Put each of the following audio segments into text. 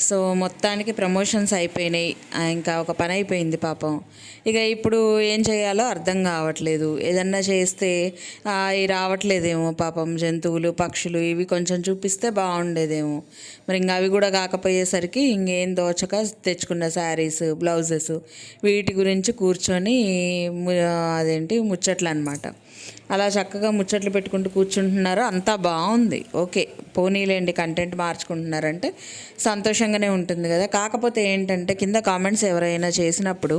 So మొత్తానికి promotions అయిపోయినాయి. ఆ, ఇంకా ఒక పని అయిపోయింది పాపం. ఇక ఇప్పుడు ఏం చేయాలో అర్థం కావట్లేదు. ఏదన్నా చేస్తే అవి రావట్లేదేమో పాపం. జంతువులు పక్షులు ఇవి కొంచెం చూపిస్తే బాగుండేదేమో. మరి ఇంకా అవి కూడా కాకపోయేసరికి ఇంకేం దోచక తెచ్చుకున్న శారీస్ బ్లౌజెస్ వీటి గురించి కూర్చొని అదేంటి ముచ్చట్లు అనమాట అలా చక్కగా ముచ్చట్లు పెట్టుకుంటూ కూర్చుంటున్నారు అంతా బాగుంది. ఓకే పోనీలేండి కంటెంట్ మార్చుకుంటున్నారంటే సంతోషం సంతోషంగానే ఉంటుంది కదా. కాకపోతే ఏంటంటే కింద కామెంట్స్ ఎవరైనా చేసినప్పుడు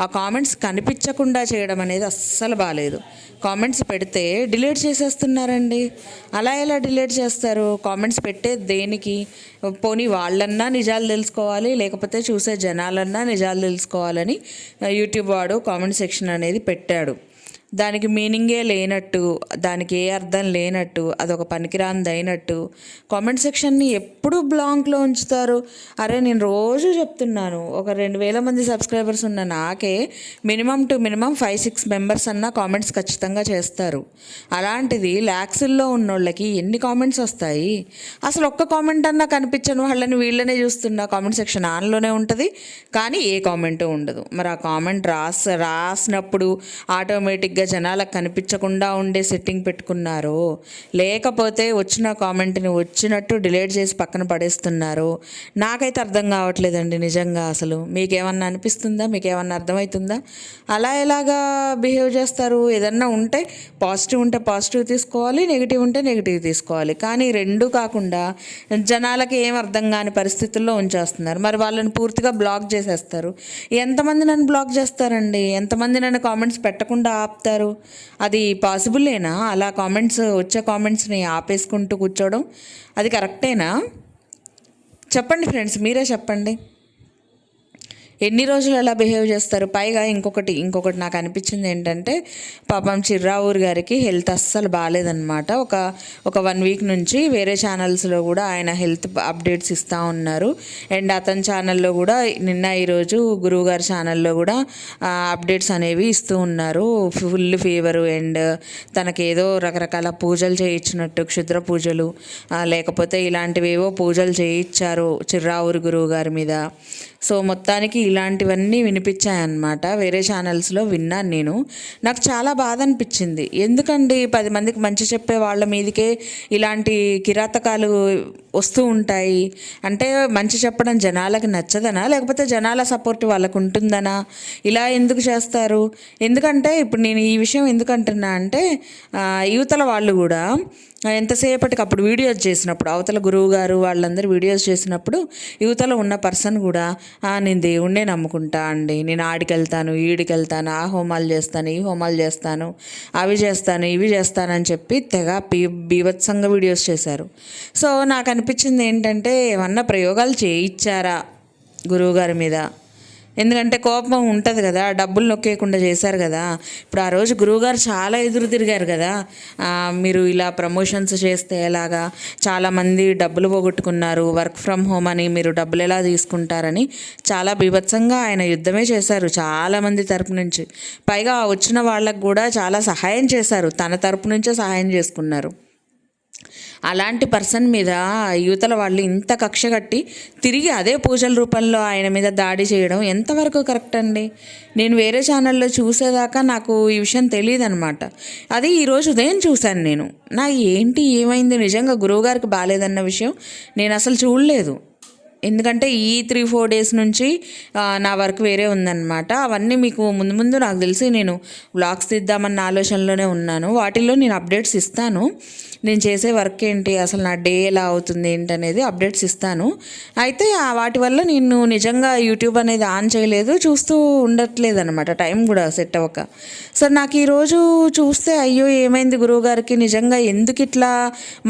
ఆ కామెంట్స్ కనిపించకుండా చేయడం అనేది అస్సలు బాగాలేదు కామెంట్స్ పెడితే డిలీట్ చేసేస్తున్నారండి. అలా ఎలా డిలీట్ చేస్తారు? కామెంట్స్ పెట్టే దేనికి? పోనీ వాళ్ళన్నా నిజాలు తెలుసుకోవాలి లేకపోతే చూసే జనాలన్నా నిజాలు తెలుసుకోవాలని యూట్యూబ్ వాడు కామెంట్ సెక్షన్ అనేది పెట్టాడు. దానికి మీనింగే లేనట్టు దానికి ఏ అర్థం లేనట్టు అదొక పనికిరానిదైనట్టు కామెంట్ సెక్షన్ని ఎప్పుడు బ్లాంక్లో ఉంచుతారు? అరే నేను రోజు చెప్తున్నాను. ఒక రెండు వేల మంది సబ్స్క్రైబర్స్ ఉన్న నాకే minimum to minimum five six members అన్న కామెంట్స్ ఖచ్చితంగా చేస్తారు. అలాంటిది ల్యాక్స్ల్లో ఉన్నోళ్ళకి ఎన్ని కామెంట్స్ వస్తాయి? అసలు ఒక్క కామెంట్ అన్నా కనిపించను వాళ్ళని వీళ్ళనే చూస్తున్నా కామెంట్ సెక్షన్ ఆన్లోనే ఉంటుంది కానీ ఏ కామెంట్ ఉండదు. మరి ఆ కామెంట్ రాస్ రాసినప్పుడు ఆటోమేటిక్గా జనాలకు కనిపించకుండా ఉండే సెట్టింగ్ పెట్టుకున్నారు. లేకపోతే వచ్చిన కామెంట్ని వచ్చినట్టు డిలీట్ చేసి పక్కన పడేస్తున్నారు. నాకైతే అర్థం కావట్లేదండి నిజంగా అసలు. మీకేమన్నా అనిపిస్తుందా? మీకేమన్నా అర్థమవుతుందా అలా ఎలాగా బిహేవ్ చేస్తారు? ఏదన్నా ఉంటే పాజిటివ్ ఉంటే పాజిటివ్ తీసుకోవాలి నెగిటివ్ ఉంటే నెగిటివ్ తీసుకోవాలి. కానీ రెండు కాకుండా జనాలకి ఏం అర్థం కాని పరిస్థితుల్లో ఉంచేస్తున్నారు. మరి వాళ్ళని పూర్తిగా బ్లాక్ చేసేస్తారు. ఎంతమంది నన్ను బ్లాక్ చేస్తారండి? ఎంతమంది నన్ను కామెంట్స్ పెట్టకుండా ఆపుతారు? అది పాసిబుల్లేనా అలా కామెంట్స్ వచ్చే కామెంట్స్ని ఆపేసుకుంటూ కూర్చోవడం? అది కరెక్టేనా చెప్పండి ఫ్రెండ్స్ మీరే చెప్పండి. ఎన్ని రోజులు అలా బిహేవ్ చేస్తారు? పైగా ఇంకొకటి ఇంకొకటి నాకు అనిపించింది ఏంటంటే పాపం చిర్రావూర్ గారికి హెల్త్ అస్సలు బాగాలేదన్నమాట. ఒక ఒక వన్ వీక్ నుంచి వేరే ఛానల్స్లో కూడా ఆయన హెల్త్ అప్డేట్స్ ఇస్తూ ఉన్నారు. అండ్ అతని ఛానల్లో కూడా నిన్న ఈరోజు గురువుగారి ఛానల్లో కూడా అప్డేట్స్ అనేవి ఇస్తూ ఉన్నారు. ఫుల్ ఫీవర్ అండ్ తనకేదో రకరకాల పూజలు చేయించినట్టు క్షుద్ర పూజలు లేకపోతే ఇలాంటివేవో పూజలు చేయించారు చిర్రావూరు గురువు గారి మీద. సో మొత్తానికి ఇలాంటివన్నీ వినిపించాయన్నమాట. వేరే ఛానల్స్లో విన్నాను నేను. నాకు చాలా బాధ అనిపించింది ఎందుకండి పది మందికి మంచి చెప్పే వాళ్ళ మీదకే ఇలాంటి కిరాతకాలు వస్తూ ఉంటాయి? అంటే మంచి చెప్పడం జనాలకు నచ్చదనా? లేకపోతే జనాల సపోర్ట్ వాళ్ళకు ఉంటుందనా ఇలా ఎందుకు చేస్తారు? ఎందుకంటే ఇప్పుడు నేను ఈ విషయం ఎందుకంటున్నా అంటే యువతల వాళ్ళు కూడా ఎంతసేపటికి అప్పుడు వీడియోస్ చేసినప్పుడు అవతల గురువు గారు వాళ్ళందరూ వీడియోస్ చేసినప్పుడు యువతలో ఉన్న పర్సన్ కూడా నేను దేవుణ్ణి నమ్ముకుంటా అండి. నేను ఆడికి వెళ్తాను ఈడికి వెళ్తాను ఆ హోమాలు చేస్తాను ఈ హోమాలు చేస్తాను అవి చేస్తాను ఇవి చేస్తానని చెప్పి తెగ పీ బీభత్సంగా వీడియోస్ చేశారు. సో నాకు అనిపించింది ఏంటంటే ఏమన్నా ప్రయోగాలు చేయించారా గురువుగారి మీద? ఎందుకంటే కోపం ఉంటుంది కదా డబ్బులు నొక్కేయకుండా చేశారు కదా. ఇప్పుడు ఆ రోజు గురువుగారు చాలా ఎదురు తిరిగారు కదా. మీరు ఇలా ప్రమోషన్స్ చేస్తే ఎలాగా? చాలామంది డబ్బులు పోగొట్టుకున్నారు వర్క్ ఫ్రమ్ హోమ్ అని మీరు డబ్బులు ఎలా తీసుకుంటారని చాలా బీభత్సంగా ఆయన యుద్ధమే చేశారు చాలామంది తరపు నుంచి. పైగా వచ్చిన వాళ్ళకు కూడా చాలా సహాయం చేశారు తన తరపు నుంచే సహాయం చేసుకున్నారు. అలాంటి పర్సన్ మీద యువతల వాళ్ళు ఇంత కక్ష కట్టి తిరిగి అదే పూజల రూపంలో ఆయన మీద దాడి చేయడం ఎంతవరకు కరెక్ట్ అండి? నేను వేరే ఛానల్లో చూసేదాకా నాకు ఈ విషయం తెలియదు అనమాట అది ఈరోజు ఉదయం చూశాను నేను. నా ఏంటి ఏమైంది? నిజంగా గురువుగారికి బాగాలేదన్న విషయం నేను అసలు చూడలేదు. ఎందుకంటే ఈ త్రీ ఫోర్ డేస్ నుంచి నా వర్క్ వేరే ఉందన్నమాట. అవన్నీ మీకు ముందు ముందు నాకు తెలిసి నేను వ్లాగ్స్ తీద్దామన్న ఆలోచనలోనే ఉన్నాను. వాటిల్లో నేను అప్డేట్స్ ఇస్తాను. నేను చేసే వర్క్ ఏంటి అసలు నా డే ఎలా అవుతుంది ఏంటనేది అప్డేట్స్ ఇస్తాను. అయితే వాటి వల్ల నేను నిజంగా యూట్యూబ్ అనేది ఆన్ చేయలేదు చూస్తూ ఉండట్లేదు అనమాట టైం కూడా సెట్ అవ్వక. సో నాకు ఈరోజు చూస్తే అయ్యో ఏమైంది గురువుగారికి నిజంగా ఎందుకు ఇట్లా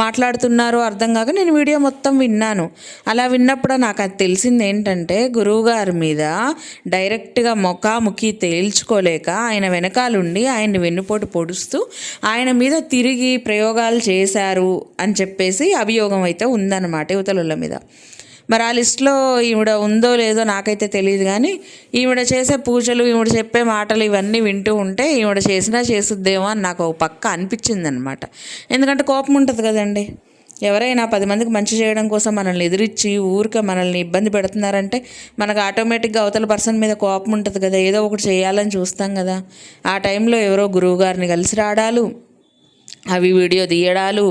మాట్లాడుతున్నారో అర్థం కాక నేను వీడియో మొత్తం విన్నాను. అలా విన్నప్పుడు నాకు అది తెలిసింది ఏంటంటే గురువుగారి మీద డైరెక్ట్గా ముఖాముఖి తేల్చుకోలేక ఆయన వెనకాలుండి ఆయన్ని వెన్నుపోటు పొడుస్తూ ఆయన మీద తిరిగి ప్రయోగాలు చేశారు అని చెప్పేసి అభియోగం అయితే ఉందన్నమాట యువతల మీద. మరి ఆ లిస్ట్లో ఈవిడ ఉందో లేదో నాకైతే తెలియదు కానీ ఈవిడ చేసే పూజలు ఈవిడ చెప్పే మాటలు ఇవన్నీ వింటూ ఉంటే ఈవిడ చేసినా చేస్తుందేమో అని నాకు ఒక పక్క అనిపించింది అనమాట ఎందుకంటే కోపం ఉంటుంది కదండి. ఎవరైనా పది మందికి మంచి చేయడం కోసం మనల్ని ఎదిరించి ఊరికే మనల్ని ఇబ్బంది పెడుతున్నారంటే మనకు ఆటోమేటిక్గా అవతల పర్సన్ మీద కోపం ఉంటుంది కదా ఏదో ఒకటి చేయాలని చూస్తాం కదా. ఆ టైంలో ఎవరో గురువు గారిని కలిసి రావడాలు అవి వీడియో తీయడాలు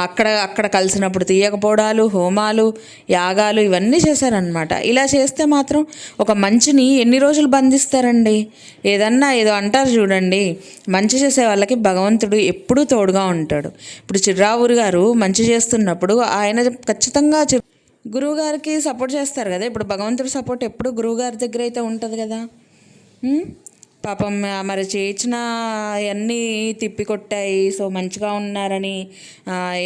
అక్కడ అక్కడ కలిసినప్పుడు తీయకపోవడాలు హోమాలు యాగాలు ఇవన్నీ చేశారనమాట ఇలా చేస్తే మాత్రం ఒక మంచిని ఎన్ని రోజులు బంధిస్తారండి? ఏదన్నా ఏదో అంటారు చూడండి మంచి చేసే వాళ్ళకి భగవంతుడు ఎప్పుడూ తోడుగా ఉంటాడు. ఇప్పుడు చిర్రావూరి గారు మంచి చేస్తున్నప్పుడు ఆయన ఖచ్చితంగా గురువుగారికి సపోర్ట్ చేస్తారు కదా ఇప్పుడు భగవంతుడు సపోర్ట్ ఎప్పుడు గురువుగారి దగ్గర అయితే ఉంటుంది కదా? పాపం మరి చేసిన అన్నీ తిప్పి కొట్టాయి. సో మంచిగా ఉన్నారని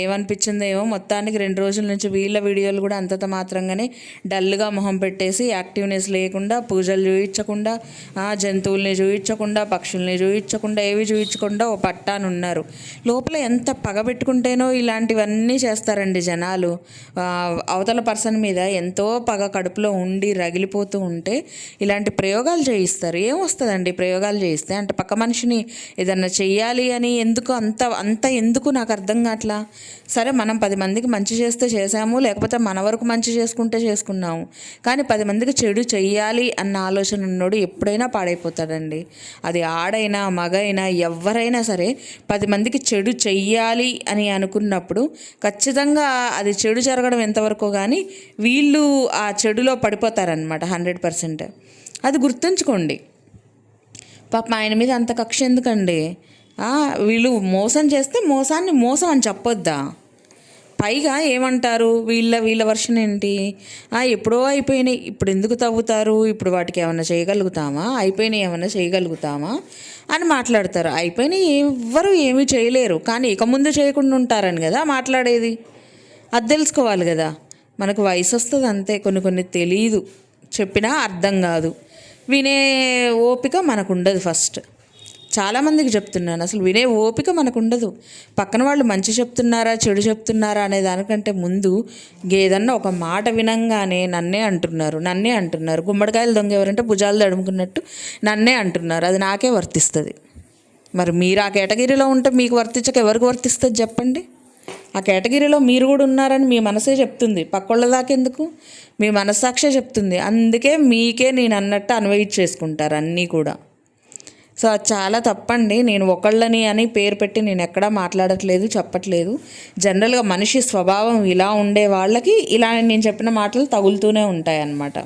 ఏమనిపించిందేమో ఏమనిపించిందో ఏమో. మొత్తానికి రెండు రోజుల నుంచి వీళ్ళ వీడియోలు కూడా అంతంత మాత్రంగానే డల్గా మొహం పెట్టేసి యాక్టివ్నెస్ లేకుండా పూజలు చూయించకుండా జంతువుల్ని చూయించకుండా పక్షుల్ని చూయించకుండా ఏవి చూయించకుండా ఓ పట్టాను ఉన్నారు లోపల ఎంత పగ పెట్టుకుంటేనో ఇలాంటివన్నీ చేస్తారండి జనాలు. అవతల పర్సన్ మీద ఎంతో పగ కడుపులో ఉండి రగిలిపోతూ ఉంటే ఇలాంటి ప్రయోగాలు చేయిస్తారు. ఏం వస్తుందండి ప్రయోగాలు చేయిస్తే అంటే పక్క మనిషిని ఏదన్నా చెయ్యాలి అని ఎందుకు అంత అంత ఎందుకు నాకు అర్థం కావట్లా? సరే మనం పది మందికి మంచి చేస్తే చేసాము లేకపోతే మన వరకు మంచి చేసుకుంటే చేసుకున్నాము. కానీ పది మందికి చెడు చెయ్యాలి అన్న ఆలోచన ఉన్నోడు ఎప్పుడైనా పాడైపోతాడండి. అది ఆడైనా మగైనా ఎవరైనా సరే పది మందికి చెడు చెయ్యాలి అని అనుకున్నప్పుడు ఖచ్చితంగా అది చెడు జరగడం ఎంతవరకు కానీ వీళ్ళు ఆ చెడులో పడిపోతారనమాట హండ్రెడ్ పర్సెంట్. అది గుర్తుంచుకోండి. పాప ఆయన మీద అంత కక్ష ఎందుకండి? వీళ్ళు మోసం చేస్తే మోసాన్ని మోసం అని చెప్పొద్దా? పైగా ఏమంటారు? వీళ్ళ వీళ్ళ వర్షన్ ఏంటి? ఎప్పుడో అయిపోయినాయి. ఇప్పుడు ఎందుకు తవ్వుతారు? ఇప్పుడు వాటికి ఏమైనా చేయగలుగుతామా? అయిపోయినాయి ఏమైనా చేయగలుగుతామా? అని మాట్లాడతారు. అయిపోయినాయి ఎవ్వరు ఏమీ చేయలేరు. కానీ ఇక ముందు చేయకుండా ఉంటారని కదా మాట్లాడేది. అది తెలుసుకోవాలి కదా. మనకు వయసు వస్తుంది అంతే. కొన్ని కొన్ని తెలియదు చెప్పినా అర్థం కాదు. వినే ఓపిక మనకు ఉండదు ఫస్ట్. చాలామందికి చెప్తున్నాను అసలు వినే ఓపిక మనకు ఉండదు పక్కన వాళ్ళు మంచి చెప్తున్నారా చెడు చెప్తున్నారా అనే దానికంటే ముందు ఏదన్నా ఒక మాట వినంగానే నన్నే అంటున్నారు నన్నే అంటున్నారు. గుమ్మడికాయలు దొంగ ఎవరంటే భుజాలు తడుముకున్నట్టు నన్నే అంటున్నారు. అది నాకే వర్తిస్తుంది. మరి మీరు ఆ కేటగిరీలో ఉంటే మీకు వర్తించక ఎవరికి వర్తిస్తుంది చెప్పండి? ఆ కేటగిరీలో మీరు కూడా ఉన్నారని మీ మనసే చెప్తుంది. పక్కోళ్ళ దాకెందుకు మీ మనస్సాక్షే చెప్తుంది. అందుకే మీకే నేను అన్నట్టు అన్వయించేసుకుంటారు అన్నీ కూడా. సో అది చాలా తప్పండి. నేను ఒకళ్ళని అని పేరు పెట్టి నేను ఎక్కడా మాట్లాడట్లేదు చెప్పట్లేదు. జనరల్గా మనిషి స్వభావం ఇలా ఉండే వాళ్ళకి ఇలా నేను చెప్పిన మాటలు తగులుతూనే ఉంటాయి అన్నమాట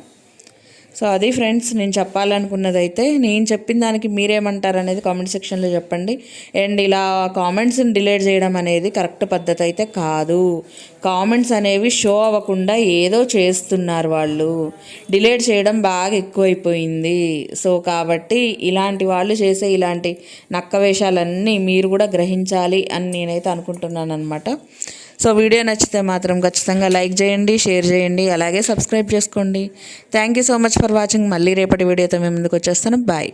సో అది ఫ్రెండ్స్ నేను చెప్పాలనుకున్నది అయితే నేను చెప్పిన దానికి మీరేమంటారు అనేది కామెంట్ సెక్షన్లో చెప్పండి. అండ్ ఇలా కామెంట్స్ని డిలీట్ చేయడం అనేది కరెక్ట్ పద్ధతి అయితే కాదు. కామెంట్స్ అనేవి షో అవ్వకుండా ఏదో చేస్తున్నారు వాళ్ళు. డిలీట్ చేయడం బాగా ఎక్కువైపోయింది. సో కాబట్టి ఇలాంటి వాళ్ళు చేసే ఇలాంటి నక్క వేషాలన్నీ మీరు కూడా గ్రహించాలి అని నేనైతే అనుకుంటున్నాను అనమాట సో వీడియో నచ్చితే మాత్రం ఖచ్చితంగా లైక్ చేయండి షేర్ చేయండి అలాగే సబ్స్క్రైబ్ చేసుకోండి. Thank you so much for watching మళ్ళీ రేపటి వీడియోతో మేము ముందుకు వచ్చేస్తాను. బాయ్